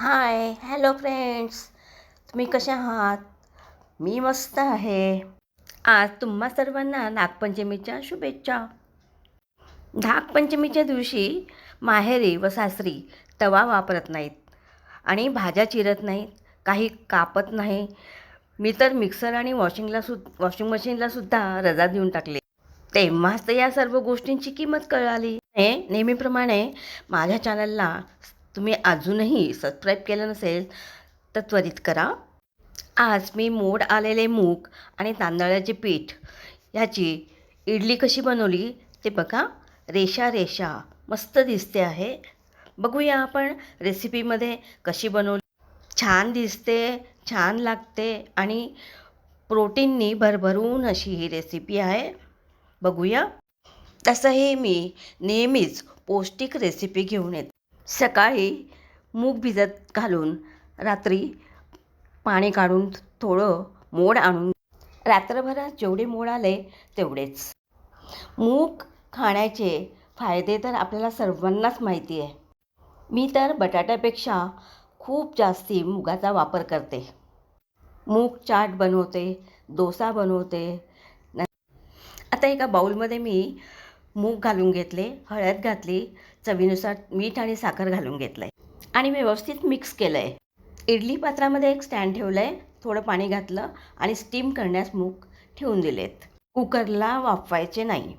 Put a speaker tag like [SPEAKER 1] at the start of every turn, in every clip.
[SPEAKER 1] Hi hello friends तुम्ही कशा आहात? मी मस्त आहे. आज तुम्हा सर्वांना नागपंचमीच्या शुभेच्छा. नागपंचमीच्या दिवशी माहेरी व सासरी तवा वापरत नाहीत आणि भाज्या चिरत नाहीत काही कापत नाही. मी तर मिक्सर आणि वॉशिंगला सु वॉशिंग मशीनला सुद्धा रजा देऊन टाकले. तेव्हाच तर या सर्व गोष्टींची किंमत कळाली. हे नेहमीप्रमाणे माझ्या चॅनलला तुम्ही अजूनही सबस्क्राईब केलं नसेल तर त्वरित करा. आज मी मोड आलेले मूग आणि तांदळाचे पीठ ह्याची इडली कशी बनवली ते बघा. रेषा रेषा मस्त दिसते आहे. बघूया आपण रेसिपीमध्ये कशी बनवली. छान दिसते छान लागते आणि प्रोटीननी भरभरून अशी ही रेसिपी आहे. बघूया. तसंही मी नेहमीच पौष्टिक रेसिपी घेऊन येते. सकाळी मूग भिजत घालून रात्री पाणी काढून थोडं मोड आणून रात्रभरात जेवढे मोड आले तेवढेच. मूग खाण्याचे फायदे तर आपल्याला सर्वांनाच माहिती आहे. मी तर बटाट्यापेक्षा खूप जास्ती मुगाचा वापर करते. मूग चाट बनवते डोसा बनवते. आता एका बाऊलमध्ये मी मूग घालून घेतले हळद घातली चवीनुसार मीठ आणि साखर घालून घेतलं आहे आणि व्यवस्थित मिक्स केलं आहे इडली पात्रामध्ये एक स्टँड ठेवलं आहे थोडं पाणी घातलं आणि स्टीम करण्यास मूग ठेवून दिलेत. कुकरला वाफवायचे नाही.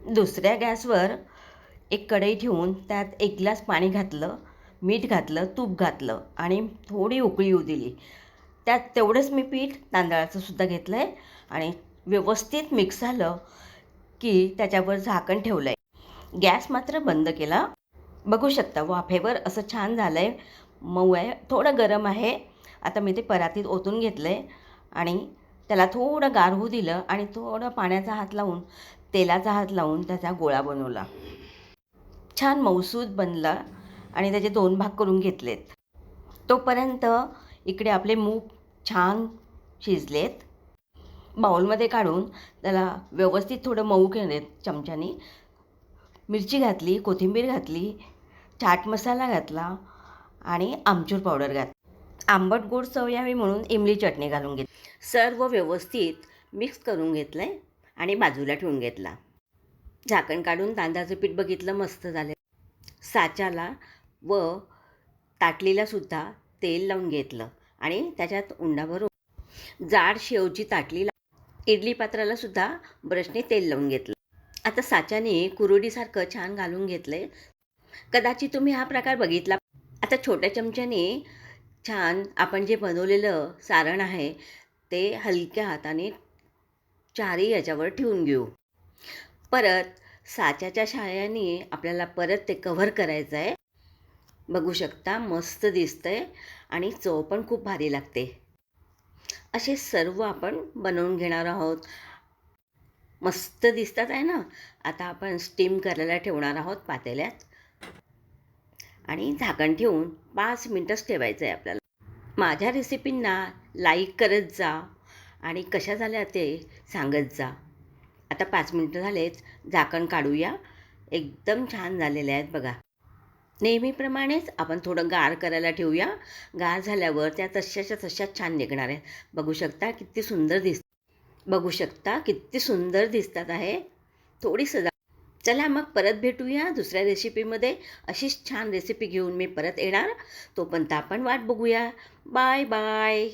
[SPEAKER 1] दुसऱ्या गॅसवर एक कढई ठेवून त्यात एक ग्लास पाणी घातलं मीठ घातलं तूप घातलं आणि थोडी उकळी येऊ दिली. त्यात तेवढंच मी पीठ तांदळाचं सुद्धा घेतलं आहे आणि व्यवस्थित मिक्स झालं की त्याच्यावर झाकण ठेवलं आहे गॅस मात्र बंद केला. बघू शकता वाफेवर असं छान झालं आहे मऊ आहे. थोडं गरम आहे. आता मी ते परातीत ओतून घेतलं आहे आणि त्याला थोडं गार होऊ दिलं आणि थोडं पाण्याचा हात लावून तेलाचा हात लावून त्याचा गोळा बनवला. छान मऊसूद बनला आणि त्याचे दोन भाग करून घेतलेत. तोपर्यंत इकडे आपले मूग छान शिजलेत. बाउलमध्ये काढून त्याला व्यवस्थित थोडं मऊ केले चमच्यानी. मिरची घातली कोथिंबीर घातली चाट मसाला घातला आणि आमचूर पावडर घातली. आंबट गोड चव यावी म्हणून इमली चटणी घालून घेतली. सर्व व्यवस्थित मिक्स करून घेतलं आहे आणि बाजूला ठेवून घेतला. झाकण काढून तांदळाचं पीठ बघितलं मस्त झालं. साच्याला व ताटलीला सुद्धा तेल लावून घेतलं आणि त्याच्यात उंडाभरून जाड शेवची ताटली ला- इडली पात्राला सुद्धा ब्रशने तेल लावून घेतलं. आता साच्याने कुरुडीसारखं छान घालून घेतलंय. कदाचित तुम्ही हा प्रकार बघितला. आता छोट्या चमच्याने छान आपण जे बनवलेलं सारण आहे ते हलक्या हाताने चारही याच्यावर ठेवून घेऊ. परत साच्याच्या शाळ्याने आपल्याला परत ते कव्हर करायचं आहे बघू शकता मस्त दिसतंय आणि चव पण खूप भारी लागते. असे सर्व आपण बनवून घेणार आहोत. मस्त दिसतात आहे ना? आता आपण स्टीम करायला ठेवणार आहोत पातेल्यात. आणि झाकण ठेवून पाच मिनटंच ठेवायचं आहे आपल्याला. माझ्या रेसिपींना लाईक करत जा आणि कशा झाल्या ते सांगत जा. आता पाच मिनटं झालेत झाकण काढूया. एकदम छान झालेले आहेत बघा. नेहमीप्रमाणेच आपण थोडं गार करायला ठेवूया. गार झाल्यावर त्या तशाच्या तशा छान निघणार आहेत. बघू शकता किती सुंदर दिस बघू शकता किती सुंदर दिसतात आहे. थोडी सजा चला मग परत भेटूया दुसऱ्या रेसिपीमध्ये अशीच छान रेसिपी घेऊन मी परत येणार. तोपर्यंत आपण वाट बघूया. Bye bye.